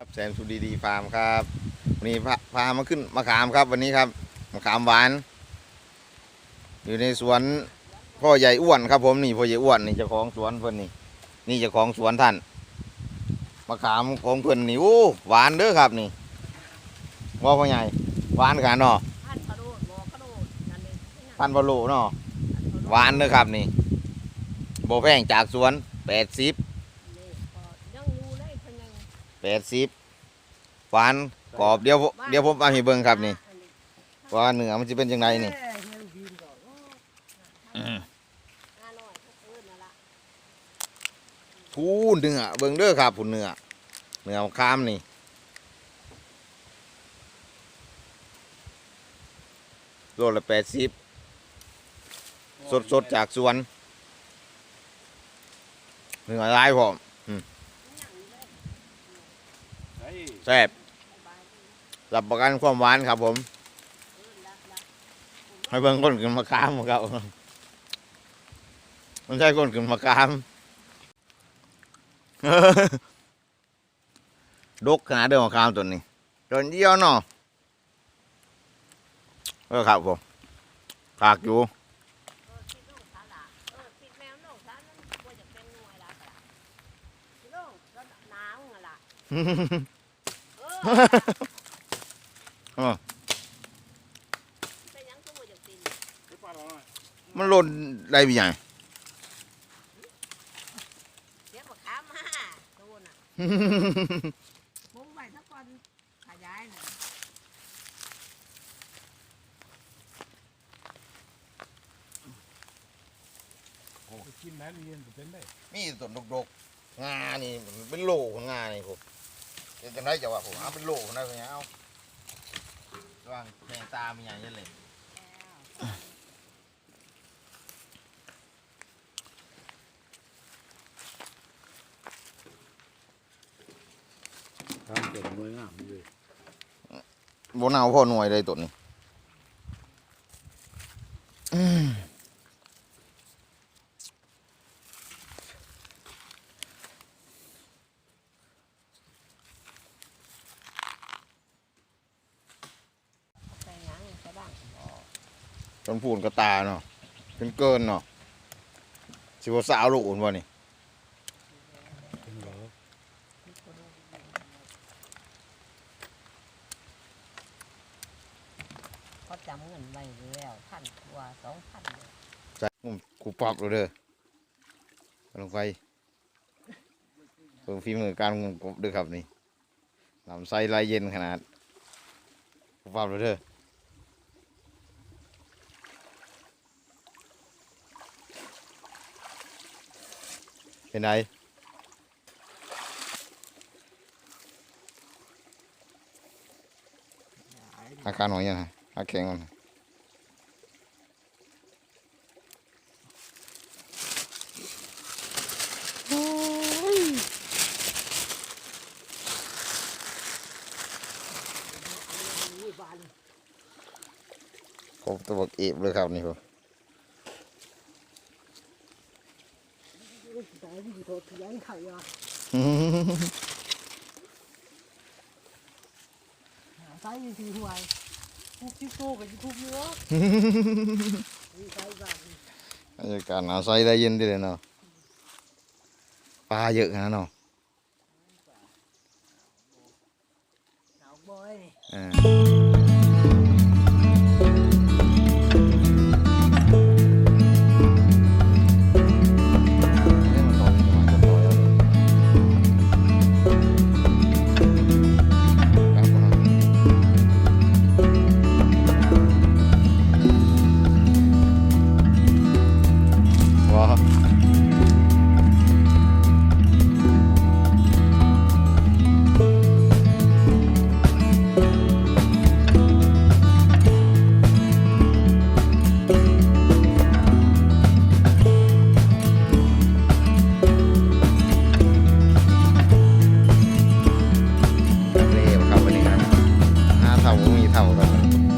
ครับแสนสุดีดีฟาร์มครับวันนี้พาพามาขึ้นมะขามครับวันนี้ครับมะขามหวาน อยู่ในสวนพ่อใหญ่อ้วนครับผมนี่พ่อใหญ่อ้วนนี่เจ้าของสวนเพิ่นนี่นี่เจ้าของสวนท่านมะขามของเพิ่นนี่โอ้หวานเด้อครับนี่ว่าพ่อใหญ่หวานกันเนาะพันกระโดดบอกกระโดดนั่นเองพันพะโลเนาะหวานเด้อครับนี่โบแพงจากสวนแปดสิบ นี่ก็ยังอยู่เลยเพิ่นยัง แปดสิบหวานกรอบเดี๋ยวผมเดี๋ยวผมเอาให้เบิ่งครับนี่ว่าเนื้อมันจะเป็นยังไงนี่เอ้ยเฮียบินก็โอ้อืมห้าน้อยเขาเอิ้นนั่นล่ะพูนเนื้อเบิ่งเด้อครับพูนเนื้อเนื้อมะขามนี่โลละแปดสิบสดสดๆจากสวนเนื้อลายพร้อม เฮ้ย แซ่บรับประกันความหวานครับ ผม ให้เบิ่งคนกินมะขามครับมันใช่คนกินมะขามดกขนาดเดิมมะขามตัวนี้ตัวเดียวเนาะเออครับผมขากอยู่เออ เออคิดแมวน้องสาละมันควรจะเป็นหน่วยละค่ะคิดน้องก็หนาวนั่นล่ะเออเป็นหยังก็บ่อยากกินไม่ปลาหรอกมันหล่นได้บีไงเดี๋ยวบ่ขามาโดนน่ะมุ้งไว้สักก่อนขยายน่ะโอ้กินนั้นเรียนก็เป็นได้ มีต้นดกๆงานี่มันเป็นโลของงานี่ผม เป็นจังไรจะว่าผมเอาเป็นโลนะพี่เอาระวังแมงตามีอย่างนี้เลยทำเป็นมวยงามเลยบนเอาพ่อหน่วยเลยตัวนี้อืม ใส่หยังใส่บ้าง จนพูนกระตาเนาะเป็นเกินเนาะสิบสาวลูกอุ่นวะนี่เป็นเหรอเขาจำเงินไว้แล้วพันกว่าสองพันใส่มุมกูปรับเลยเด้อเอาลงไปเพิ่งฝีมือการงมกบเด้วยครับนี่ลำไส้ลายเย็นขนาดกูปรับเลยเด้อ เป็นไงอาการหอยยังไงอาแข็งมันครบตัวบักเอบเลยครับนี่ผม แต่ที่โทษเถียงไข่อะใส่ยังคือหวยพวกที่โตกับที่ทุกเนื้อมีใส่บ้างบรรยากาศหนาวใสได้เย็นดีเลยเนาะปลาเยอะนะเนาะหนาวบ่อยเออ 我五米长我告